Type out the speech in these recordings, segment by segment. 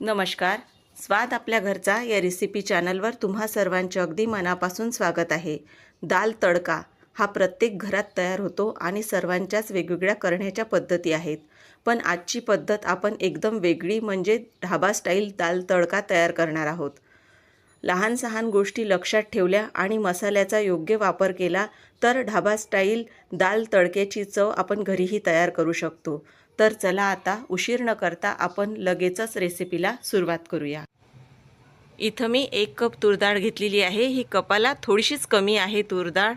नमस्कार. स्वाद आपल्या घरचा या रेसिपी चॅनलवर तुम्हा सर्वांचे अगदी मनापासून स्वागत आहे. दाल तडका हा प्रत्येक घरात तयार होतो आणि सर्वांच्याच वेगवेगळ्या करण्याच्या पद्धती आहेत. पण आजची पद्धत आपण एकदम वेगळी म्हणजे ढाबा स्टाईल दाल तडका तयार करणार आहोत. लहान सहान गोष्टी लक्षात ठेवल्या आणि मसाल्याचा योग्य वापर केला तर ढाबा स्टाईल दाल तडक्याची चव आपण घरीही तयार करू शकतो. तर चला आता उशीर न करता आपण लगेचच रेसिपीला सुरुवात करूया. इथं मी एक कप तूरडाळ घेतलेली आहे. ही कपाला थोडीशीच कमी आहे तूरडाळ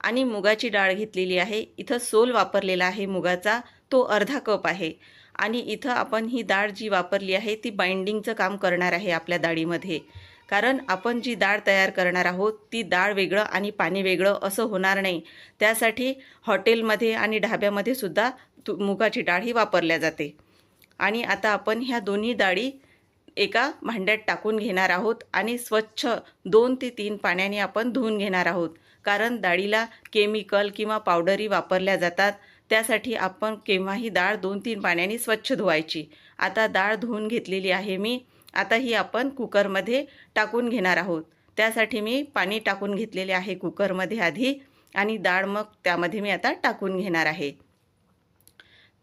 आणि मुगाची डाळ घेतलेली आहे. इथं सोल वापरलेला आहे मुगाचा. तो अर्धा कप आहे. आणि इथं आपण ही डाळ जी वापरली आहे ती बाइंडिंगचं काम करणार आहे आपल्या डाळीमध्ये. कारण आपण जी डाळ तयार करणार आहोत ती डाळ वेगळं आणि पाणी वेगळं असं होणार नाही. त्यासाठी हॉटेलमध्ये आणि ढाब्यामध्ये सुद्धा तु मुगाची डाळ ही वापरल्या जाते. आणि आता आपण ह्या दोन्ही डाळी एका भांड्यात टाकून घेणार आहोत आणि स्वच्छ दोन ते तीन पाण्याने आपण धुवून घेणार आहोत. कारण डाळीला केमिकल किंवा पावडरी वापरल्या जातात. त्यासाठी आपण केव्हाही डाळ दोन तीन पाण्याने स्वच्छ धुवायची. आता डाळ धुवून घेतलेली आहे मी. आता ही आपण कुकरमध्ये टाकून घेणार आहोत. त्यासाठी मी पाणी टाकून घेतलेले आहे कुकरमध्ये आधी. आणि डाळ मग त्यामध्ये मी आता टाकून घेणार आहे.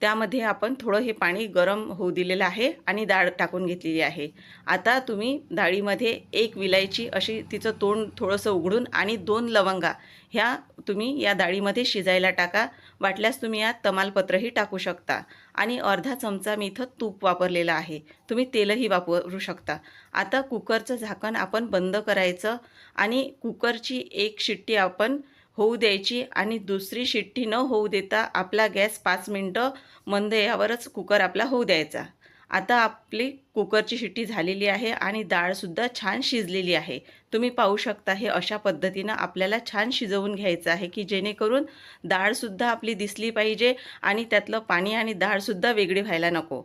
त्यामध्ये आपण थोडं हे पाणी गरम होऊ दिलेलं आहे आणि डाळ टाकून घेतलेली आहे. आता तुम्ही डाळीमध्ये एक विलायची अशी तिचं तोंड थोडंसं उघडून आणि दोन लवंगा ह्या तुम्ही या डाळीमध्ये शिजायला टाका. वाटल्यास तुम्ही यात तमालपत्रही टाकू शकता. आणि अर्धा चमचा मी इथं तूप वापरलेलं आहे. तुम्ही तेलही वापरू शकता. आता कुकरचं झाकण आपण बंद करायचं आणि कुकरची एक शिट्टी आपण होऊ द्यायची आणि दुसरी शिट्टी न होऊ देता आपला गॅस पाच मिनटं मंद यावरच कुकर आपला होऊ द्यायचा. आता आपली कुकरची शिट्टी झालेली आहे आणि डाळसुद्धा छान शिजलेली आहे. तुम्ही पाहू शकता हे अशा पद्धतीनं आपल्याला छान शिजवून घ्यायचं आहे की जेणेकरून डाळसुद्धा आपली दिसली पाहिजे आणि त्यातलं पाणी आणि डाळसुद्धा वेगळी व्हायला नको.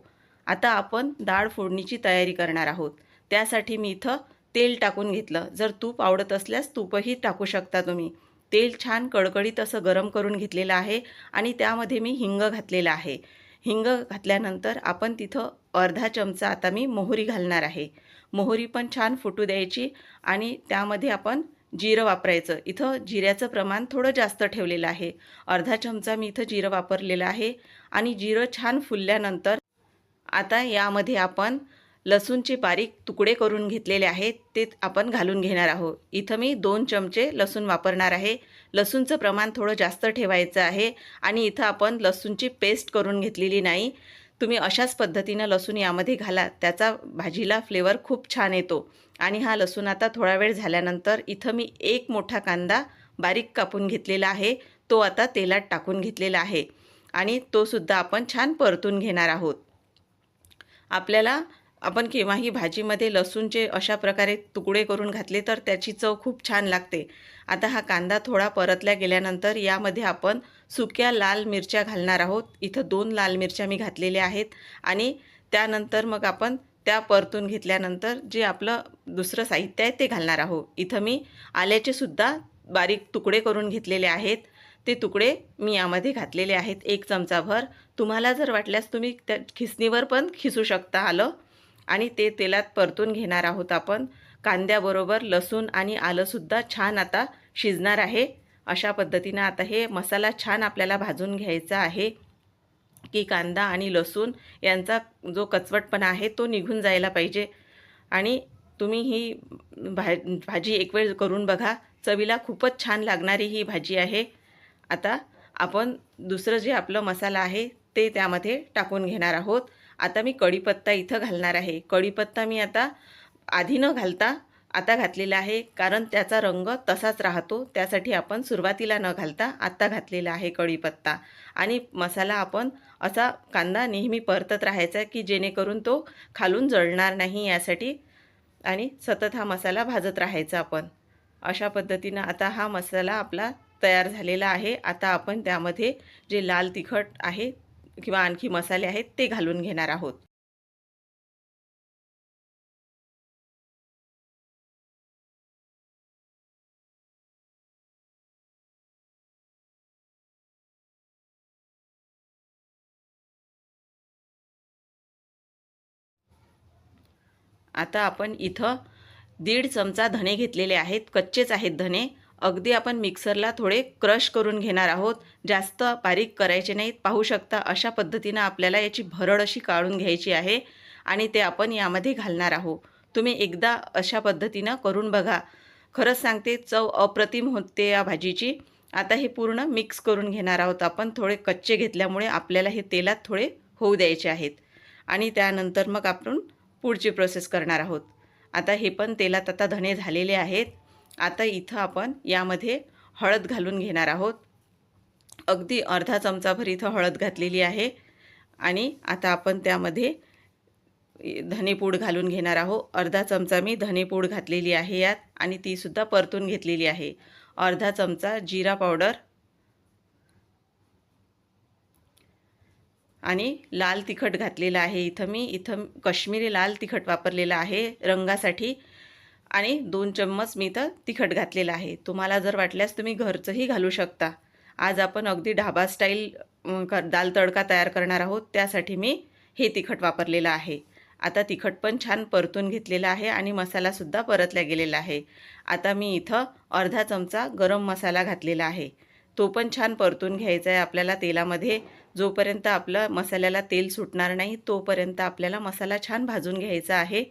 आता आपण डाळ फोडणीची तयारी करणार आहोत. त्यासाठी मी इथं तेल टाकून घेतलं. जर तूप आवडत असल्यास तूपही टाकू शकता तुम्ही. तेल छान कडकडीत असं गरम करून घेतलेलं आहे आणि त्यामध्ये मी हिंग घातलेलं आहे. हिंग घातल्यानंतर आपण तिथं अर्धा चमचा आता मी मोहरी घालणार आहे. मोहरी पण छान फुटू द्यायची आणि त्यामध्ये आपण जिरं वापरायचं. इथं जिऱ्याचं प्रमाण थोडं जास्त ठेवलेलं आहे. अर्धा चमचा मी इथं जिरं वापरलेलं आहे आणि जिरं छान फुलल्यानंतर आता यामध्ये आपण लसूणचे बारीक तुकडे करून घेतलेले आहेत ते आपण घालून घेणार आहोत. इथं मी दोन चमचे लसूण वापरणार आहे. लसूणचं प्रमाण थोडं जास्त ठेवायचं आहे आणि इथं आपण लसूणची पेस्ट करून घेतलेली नाही. तुम्ही अशाच पद्धतीनं लसूण यामध्ये घाला त्याचा भाजीला फ्लेवर खूप छान येतो. आणि हा लसूण आता थोडा वेळ झाल्यानंतर इथं मी एक मोठा कांदा बारीक कापून घेतलेला आहे तो आता तेलात टाकून घेतलेला आहे. आणि तो सुद्धा आपण छान परतून घेणार आहोत. आपल्याला आपण केव्हाही भाजीमध्ये लसूणचे अशा प्रकारे तुकडे करून घातले तर त्याची चव खूप छान लागते. आता हा कांदा थोडा परतल्या गेल्यानंतर यामध्ये आपण सुक्या लाल मिरच्या घालणार आहोत. इथं दोन लाल मिरच्या मी घातलेल्या आहेत आणि त्यानंतर मग आपण त्या परतून घेतल्यानंतर जे आपलं दुसरं साहित्य आहे ते घालणार आहोत. इथं मी आल्याचे सुद्धा बारीक तुकडे करून घेतलेले आहेत. ते तुकडे मी यामध्ये घातलेले आहेत. एक चमचाभर. तुम्हाला जर वाटल्यास तुम्ही त्या खिसणीवर पण खिसू शकता आलं. आणि ते तेलात परतून घेणार आहोत आपण. कांद्याबरोबर लसूण आणि आलंसुद्धा छान आता शिजणार आहे. अशा पद्धतीनं आता हे मसाला छान आपल्याला भाजून घ्यायचा आहे. की कांदा आणि लसूण यांचा जो कचवटपणा आहे तो निघून जायला पाहिजे. आणि तुम्ही ही भा भाजी एक वेळ करून बघा. चवीला खूपच छान लागणारी ही भाजी आहे. आता आपण दुसरं जे आपलं मसाला आहे ते त्यामध्ये टाकून घेणार आहोत. आता मी कढीपत्ता इथं घालणार आहे. कढीपत्ता मी आता आधी न घालता आता घातलेला आहे. कारण त्याचा रंग तसाच राहतो. त्यासाठी आपण सुरुवातीला न घालता आत्ता घातलेला आहे कढीपत्ता. आणि मसाला आपण असा कांदा नेहमी परतत राहायचा की जेणेकरून तो खालून जळणार नाही यासाठी आणि सतत हा मसाला भाजत राहायचा आपण. अशा पद्धतीनं आता हा मसाला आपला तयार झालेला आहे. आता आपण त्यामध्ये जे लाल तिखट आहे किंवा आणखी मसाले आहेत ते घालून घेणार आहोत. आता आपण इथं दीड चमचा धणे घेतलेले आहेत कच्चेच आहेत धणे. अगदी आपण मिक्सरला थोडे क्रश करून घेणार आहोत. जास्त बारीक करायचे नाहीत. पाहू शकता अशा पद्धतीनं आपल्याला याची भरड अशी काढून घ्यायची आहे आणि ते आपण यामध्ये घालणार आहोत. तुम्ही एकदा अशा पद्धतीनं करून बघा. खरंच सांगते चव अप्रतिम होते या भाजीची. आता हे पूर्ण मिक्स करून घेणार आहोत आपण. थोडे कच्चे घेतल्यामुळे आपल्याला हे तेलात थोडे होऊ द्यायचे आहेत. आणि त्यानंतर मग आपण पुढची प्रोसेस करणार आहोत. आता हे पण तेलात आता धणे झालेले आहेत. आता इथं आपण यामध्ये हळद घालून घेणार आहोत. अगदी अर्धा चमचाभर इथं हळद घातलेली आहे. आणि आता आपण त्यामध्ये धनेपूड घालून घेणार आहोत अर्धा चमचा मी धनेपूड घातलेली आहे यात आणि तीसुद्धा परतून घेतलेली आहे. अर्धा चमचा जिरा पावडर. आणि लाल तिखट घातलेलं आहे इथं मी. इथं कश्मीरी लाल तिखट वापरलेलं आहे. रंगासाठी आणि दोन चम्मच मी इथं तिखट घातलेलं आहे. तुम्हाला जर वाटल्यास तुम्ही घरचंही घालू शकता. आज आपण अगदी ढाबा स्टाईल कर दाल तडका तयार करणार आहोत. त्यासाठी मी हे तिखट वापरलेलं आहे. आता तिखट पण छान परतून घेतलेलं आहे आणि मसालासुद्धा परतला गेलेला आहे. आता मी इथं अर्धा चमचा गरम मसाला घातलेला आहे. तो पण छान परतून घ्यायचा आहे आपल्याला तेलामध्ये. जोपर्यंत आपलं मसाल्याला तेल सुटणार नाही तोपर्यंत आपल्याला मसाला छान भाजून घ्यायचा आहे.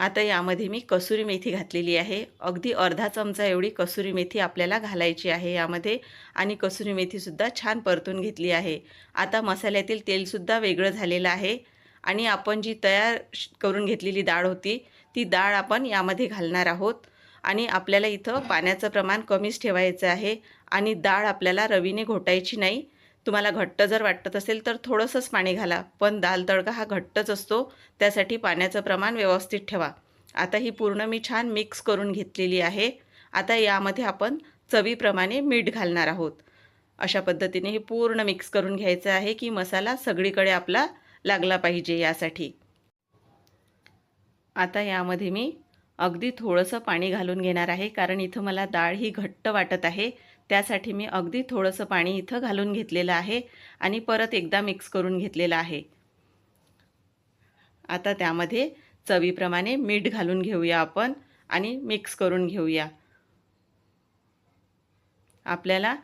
आता यामध्ये मी कसुरी मेथी घातलेली आहे. अगदी अर्धा चमचा एवढी कसुरी मेथी आपल्याला घालायची आहे यामध्ये आणि कसुरी मेथीसुद्धा छान परतून घेतली आहे. आता मसाल्यातील तेलसुद्धा वेगळं झालेलं आहे आणि आपण जी तयार करून घेतलेली डाळ होती ती डाळ आपण यामध्ये घालणार आहोत. आणि आपल्याला इथं पाण्याचं प्रमाण कमीच ठेवायचं आहे आणि डाळ आपल्याला रवीने घोटायची नाही. तुम्हाला घट्ट जर वाटत असेल तर थोडंसंच पाणी घाला पण दाल तडका हा घट्टच असतो त्यासाठी पाण्याचं प्रमाण व्यवस्थित ठेवा. आता ही पूर्ण मी छान मिक्स करून घेतलेली आहे. आता यामध्ये आपण चवीप्रमाणे मीठ घालणार आहोत. अशा पद्धतीने हे पूर्ण मिक्स करून घ्यायचं आहे की मसाला सगळीकडे आपला लागला पाहिजे यासाठी. आता यामध्ये मी अगदी थोडंसं पाणी घालून घेणार आहे कारण इथं मला डाळ ही घट्ट वाटत आहे. त्यासाठी मी अगदी थोडंसं पाणी इथं घालून घेतलेलं आहे आणि परत एकदा मिक्स करून घेतलेलं आहे. आता त्यामध्ये चवीप्रमाणे मीठ घालून घेऊया आपण आणि मिक्स करून घेऊया. आपल्याला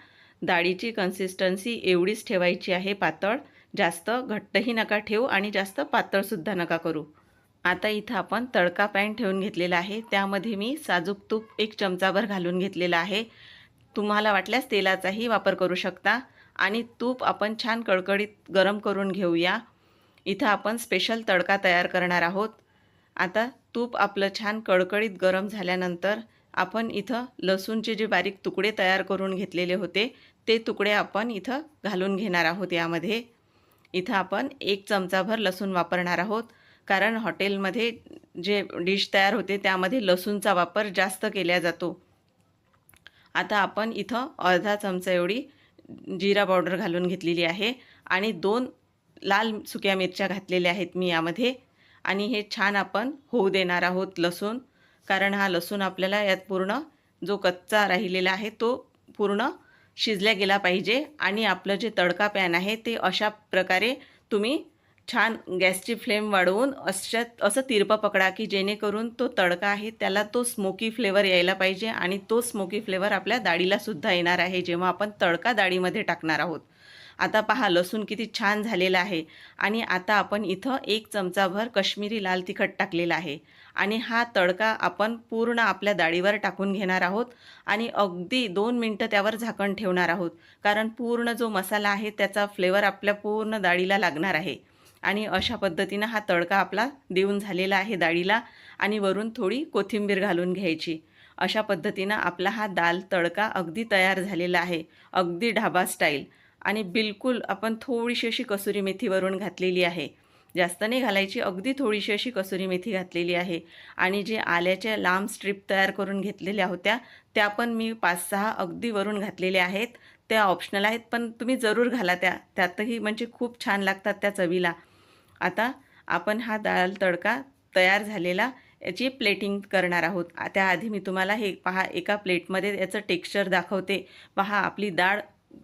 डाळीची कन्सिस्टन्सी एवढीच ठेवायची आहे पातळ जास्त घट्टही नका ठेवू आणि जास्त पातळसुद्धा नका करू. आता इथं आपण तडका पॅन ठेवून घेतलेला आहे. त्यामध्ये मी साजूक तूप एक चमचाभर घालून घेतलेलं आहे. तुम्हाला वाटल्यास तेलाचाही वापर करू शकता. आणि तूप आपण छान कडकडीत गरम करून घेऊया. इथं आपण स्पेशल तडका तयार करणार आहोत. आता तूप आपलं छान कडकडीत गरम झाल्यानंतर आपण इथं लसूणचे जे बारीक तुकडे तयार करून घेतलेले होते ते तुकडे आपण इथं घालून घेणार आहोत यामध्ये. इथं आपण एक चमचाभर लसूण वापरणार आहोत. कारण हॉटेलमध्ये जे डिश तयार होते त्यामध्ये लसूणचा वापर जास्त केला जातो. आता आपण इथं अर्धा चमचा एवढी जिरा पावडर घालून घेतलेली आहे आणि दोन लाल सुक्या मिरच्या घातलेल्या आहेत मी यामध्ये. आणि हे छान आपण होऊ देणार आहोत लसूण कारण हा लसूण आपल्याला यात पूर्ण जो कच्चा राहिलेला आहे तो पूर्ण शिजल्या गेला पाहिजे आणि आपलं जे तडका पॅन आहे ते अशा प्रकारे तुम्ही छान गॅसची फ्लेम वाढवून अशा असं तिरपं पकडा की जेणेकरून तो तडका आहे त्याला तो स्मोकी फ्लेवर यायला पाहिजे आणि तो स्मोकी फ्लेवर आपल्या डाळीलासुद्धा येणार आहे जेव्हा आपण तडका डाळीमध्ये टाकणार आहोत. आता पहा लसूण किती छान झालेला आहे आणि आता आपण इथं एक चमचाभर कश्मीरी लाल तिखट टाकलेला आहे आणि हा तडका आपण पूर्ण आपल्या डाळीवर टाकून घेणार आहोत आणि अगदी दोन मिनटं त्यावर झाकण ठेवणार आहोत कारण पूर्ण जो मसाला आहे त्याचा फ्लेवर आपल्या पूर्ण डाळीला लागणार आहे. आणि अशा पद्धतीनं हा तडका आपला देऊन झालेला आहे डाळीला आणि वरून थोडी कोथिंबीर घालून घ्यायची. अशा पद्धतीनं आपला हा दाल तडका अगदी तयार झालेला आहे अगदी ढाबा स्टाईल. आणि बिलकुल आपण थोडीशी अशी कसुरी मेथी वरून घातलेली आहे. जास्त नाही घालायची अगदी थोडीशी अशी कसुरी मेथी घातलेली आहे. आणि जे आल्याच्या लांब स्ट्रीप तयार करून घेतलेल्या होत्या त्या पण मी पाच सहा अगदी वरून घातलेल्या आहेत. त्या ऑप्शनल आहेत पण तुम्ही जरूर घाला त्या. त्यातही म्हणजे खूप छान लागतात त्या चवीला. आता आपण हा दाल तडका तयार झालेला याची प्लेटिंग करणार आहोत. त्याआधी मी तुम्हाला हे पहा एका प्लेटमध्ये याचं टेक्स्चर दाखवते. पहा आपली डाळ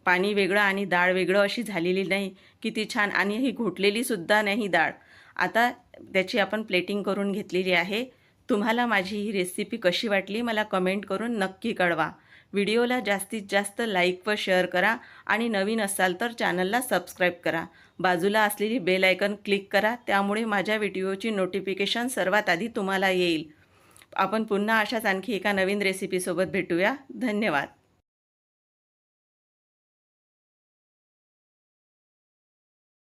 पाणी वेगळं आणि डाळ वेगळं अशी झालेली नाही किती छान आणि ही घोटलेलीसुद्धा नाही डाळ आता त्याची आपण प्लेटिंग करून घेतलेली आहे. तुम्हाला माझी ही रेसिपी कशी वाटली मला कमेंट करून नक्की कळवा. व्हिडिओला जास्तीत जास्त लाईक व शेअर करा आणि नवीन असाल तर चॅनलला सबस्क्राईब करा. बाजूला असलेली बेल आयकन क्लिक करा त्यामुळे माझ्या व्हिडिओची नोटिफिकेशन सर्वात आधी तुम्हाला येईल. आपण पुन्हा अशाच आणखी एका नवीन रेसिपीसोबत भेटूया. धन्यवाद.